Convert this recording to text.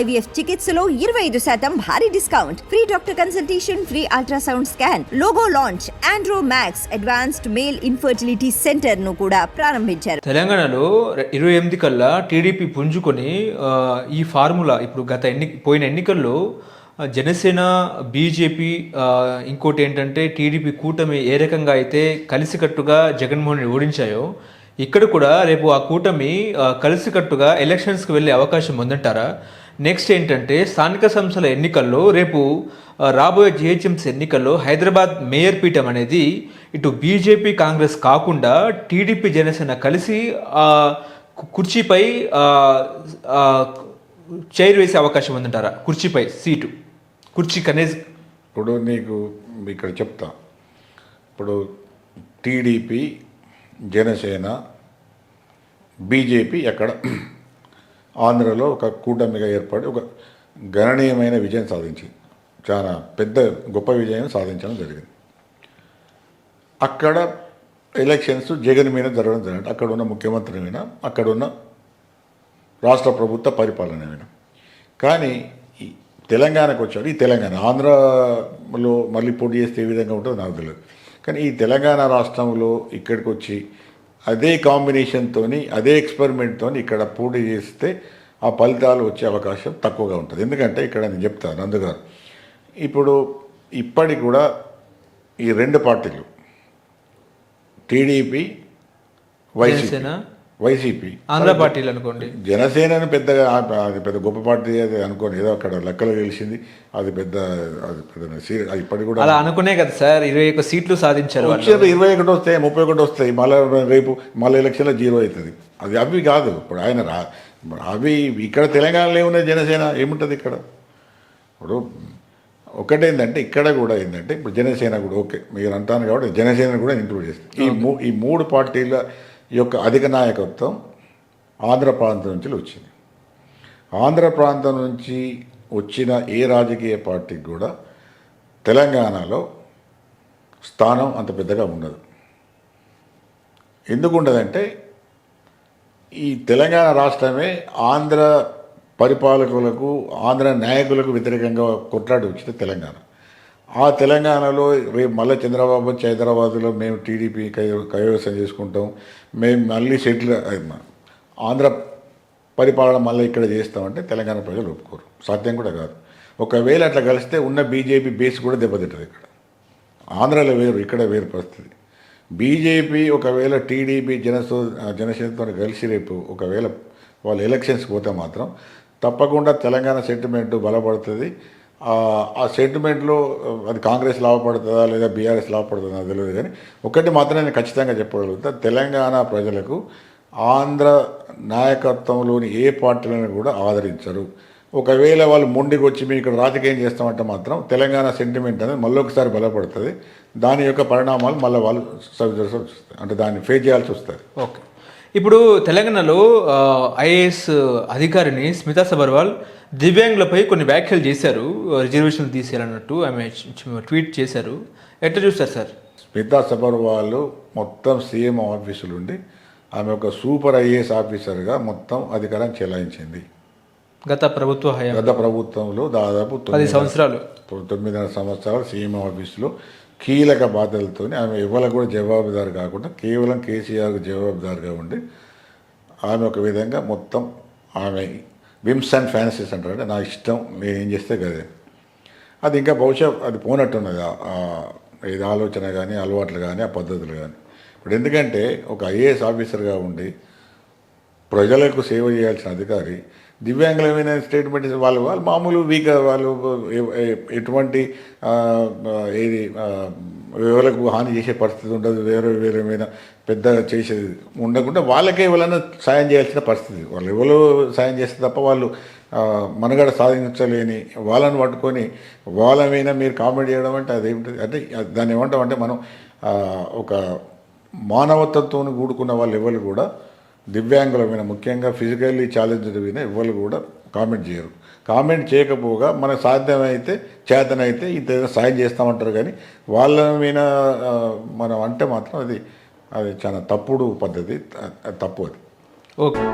IVF చికిత్సలో ఇరవై ఐదు శాతం భారీ discount. Free doctor consultation free ultrasound scan logo launch Andro Max advanced male infertility సెంటర్ను కూడా ప్రారంభించారు. తెలంగాణలో ఇరవై ఎనిమిది కల్లా టీడీపీ పుంజుకొని ఈ ఫార్ములా ఇప్పుడు గత ఎన్ని పోయిన ఎన్నికల్లో జనసేన బీజేపీ ఇంకోటి ఏంటంటే టీడీపీ కూటమి ఏ రకంగా అయితే కలిసికట్టుగా జగన్మోహన్ ఓడించాయో ఇక్కడ కూడా రేపు ఆ కూటమి కలిసికట్టుగా ఎలక్షన్స్కి వెళ్ళే అవకాశం ఉందంటారా? నెక్స్ట్ ఏంటంటే స్థానిక సంస్థల ఎన్నికల్లో రేపు రాబోయే జిహెచ్ఎంసీ ఎన్నికల్లో హైదరాబాద్ మేయర్ పీఠం అనేది ఇటు బీజేపీ కాంగ్రెస్ కాకుండా టీడీపీ జనసేన కలిసి ఆ కుర్చీపై చైర్ వేసే అవకాశం ఉందంటారా? కుర్చీపై సీటు. కుర్చీ కనేజ్. ఇప్పుడు నీకు ఇక్కడ చెప్తా. ఇప్పుడు టీడీపీ జనసేన బీజేపీ అక్కడ ఆంధ్రలో ఒక కూటమిగా ఏర్పడి ఒక గణనీయమైన విజయం సాధించింది. చాలా పెద్ద గొప్ప విజయం సాధించడం జరిగింది. అక్కడ ఎలక్షన్స్ జగన్ మీద జరగడం జరిగింది. అక్కడ ఉన్న ముఖ్యమంత్రి మీద అక్కడ ఉన్న రాష్ట్ర ప్రభుత్వ పరిపాలన మీద. కానీ తెలంగాణకు వచ్చాడు. ఈ తెలంగాణ ఆంధ్రలో మళ్ళీ పోటీ చేస్తే ఏ విధంగా ఉంటుందో నాకు తెలియదు. కానీ ఈ తెలంగాణ రాష్ట్రంలో ఇక్కడికి వచ్చి అదే కాంబినేషన్తో అదే ఎక్స్పెరిమెంట్తో ఇక్కడ పూర్తి చేస్తే ఆ ఫలితాలు వచ్చే అవకాశం తక్కువగా ఉంటుంది. ఎందుకంటే ఇక్కడ నేను చెప్తాను నందుగారు. ఇప్పుడు ఇప్పటికి కూడా ఈ రెండు పార్టీలు టీడీపీ వైసీపీ వైసీపీ. ఆంధ్ర పార్టీలు అనుకోండి. జనసేనని పెద్దగా అది పెద్ద గొప్ప పార్టీ అది అనుకోని ఏదో అక్కడ లెక్కలు గెలిచింది. అది పెద్ద అది పెద్ద ఇప్పటికి కూడా అలా అనుకునే కదా సార్ ఇరవై ఒక్క సీట్లు సాధించారు వచ్చేది ఇరవై ఒకటి వస్తాయి ముప్పై ఒకటి వస్తాయి మళ్ళీ రేపు మళ్ళీ ఎలక్షన్లో జీరో అవుతుంది. అది అవి కాదు. ఇప్పుడు ఆయన రా అవి ఇక్కడ తెలంగాణలో ఏమున్నాయి జనసేన ఏముంటుంది ఇక్కడ? ఇప్పుడు ఒకటేంటంటే ఇక్కడ కూడా ఏంటంటే ఇప్పుడు జనసేన కూడా ఓకే. మీరు అంటాను కాబట్టి జనసేన కూడా ఇంక్లూడ్ చేస్తారు ఈ మూ ఈ మూడు పార్టీల యొక్క అధిక నాయకత్వం ఆంధ్ర ప్రాంతం నుంచి వచ్చింది. ఆంధ్ర ప్రాంతం నుంచి వచ్చిన ఏ రాజకీయ పార్టీకి కూడా తెలంగాణలో స్థానం అంత పెద్దగా ఉండదు. ఎందుకు ఉండదంటే ఈ తెలంగాణ రాష్ట్రమే ఆంధ్ర పరిపాలకులకు ఆంధ్ర నాయకులకు వ్యతిరేకంగా కొట్లాడి వచ్చింది తెలంగాణ. ఆ తెలంగాణలో రేపు మళ్ళీ చంద్రబాబు వచ్చి హైదరాబాద్లో మేము టీడీపీ కై- కైవసం చేసుకుంటాం. మేము మళ్ళీ సెటిల్ ఆంధ్ర పరిపాలన మళ్ళీ ఇక్కడ చేస్తామంటే తెలంగాణ ప్రజలు ఒప్పుకోరు. సాధ్యం కూడా కాదు. ఒకవేళ అట్లా కలిస్తే ఉన్న బీజేపీ బేస్ కూడా దెబ్బతింటుంది ఇక్కడ. ఆంధ్రాలో వేరు ఇక్కడ వేరు పరిస్థితి. బీజేపీ ఒకవేళ టీడీపీ జనసో జనసేనతో కలిసి రేపు ఒకవేళ వాళ్ళు ఎలక్షన్స్ పోతే మాత్రం తప్పకుండా తెలంగాణ సెంటిమెంట్ బలపడుతుంది. ఆ సెంటిమెంట్లో అది కాంగ్రెస్ లాభపడుతుందా లేదా బీఆర్ఎస్ లాభపడుతుందా తెలియదు కానీ ఒకటి మాత్రం నేను ఖచ్చితంగా చెప్పగలుగుతా. తెలంగాణ ప్రజలకు ఆంధ్ర నాయకత్వంలోని ఏ పార్టీలను కూడా ఆదరించరు. ఒకవేళ వాళ్ళు మొండికి వచ్చి మేము ఇక్కడ రాజకీయం చేస్తామంటే మాత్రం తెలంగాణ సెంటిమెంట్ అనేది మళ్ళొకసారి బలపడుతుంది. దాని యొక్క పరిణామాలు మళ్ళీ వాళ్ళు సవిచూసి అంటే దాన్ని ఫేస్ చేయాల్సి వస్తుంది. ఓకే. ఇప్పుడు తెలంగాణలో ఐఏఎస్ అధికారిని స్మితా సబర్వాల్ దివ్యాంగులపై కొన్ని వ్యాఖ్యలు చేశారు. రిజర్వేషన్లు తీసేయాలన్నట్టు ఆమె ట్వీట్ చేశారు. ఎట్లా చూస్తారు సార్? స్మితా సబర్వాల్ మొత్తం సీఎం ఆఫీసులు ఉండి ఆమె ఒక సూపర్ ఐఏఎస్ ఆఫీసర్గా మొత్తం అధికారం చెలాయించింది. గత ప్రభుత్వ గత ప్రభుత్వంలో దాదాపు పది తొమ్మిది సంవత్సరాలు. తొమ్మిదిన్నర సంవత్సరాలు సీఎం ఆఫీసులో కీలక బాధ్యతలతో ఆమె ఎవరికి కూడా జవాబుదారు కాకుండా కేవలం కేసీఆర్కు జవాబుదారుగా ఉండి ఆమె ఒక విధంగా మొత్తం ఆమె విమ్స్ అండ్ ఫ్యాన్సీస్ అంటారు అంటే నా ఇష్టం నేను ఏం చేస్తే కదే అది ఇంకా బహుశా అది పోనట్టున్నది ఆ- ఇది ఆలోచన కానీ అలవాట్లు కానీ ఆ పద్ధతులు కానీ ఇప్పుడు ఎందుకంటే ఒక ఐఏఎస్ ఆఫీసర్గా ఉండి ప్రజలకు సేవ చేయాల్సిన అధికారి దివ్యాంగులమైన స్టేట్మెంట్ వాళ్ళు వాళ్ళు మామూలు వీక్ వాళ్ళు ఎటువంటి ఏది ఎవరికి హాని చేసే పరిస్థితి ఉండదు. వేరే వేరే మీద పెద్దగా చేసేది ఉండకుండా వాళ్ళకే ఎవరైనా సాయం చేయాల్సిన పరిస్థితి. వాళ్ళు ఎవరు సాయం చేస్తే తప్ప వాళ్ళు మనగడ మనుగడ సాధించలేని వాళ్ళని పట్టుకొని వాళ్ళమైనా మీరు కామెంట్ చేయడం అంటే అదేమిటి అంటే దాన్ని ఏమంటామంటే మనం ఒక మానవత్వంతో కూడుకున్న వాళ్ళు ఎవరు కూడా దివ్యాంగుల మీద ముఖ్యంగా ఫిజికల్లీ ఛాలెంజ్డ్ మీద ఎవరు కూడా కామెంట్ చేయరు. కామెంట్ చేయకపోగా మనకు సాధ్యమైతే చేతనైతే ఇంత సాయం చేస్తామంటారు కానీ వాళ్ళ మీద మనం అంటే మాత్రం అది అది చాలా తప్పుడు పద్ధతి అది తప్పు అది. ఓకే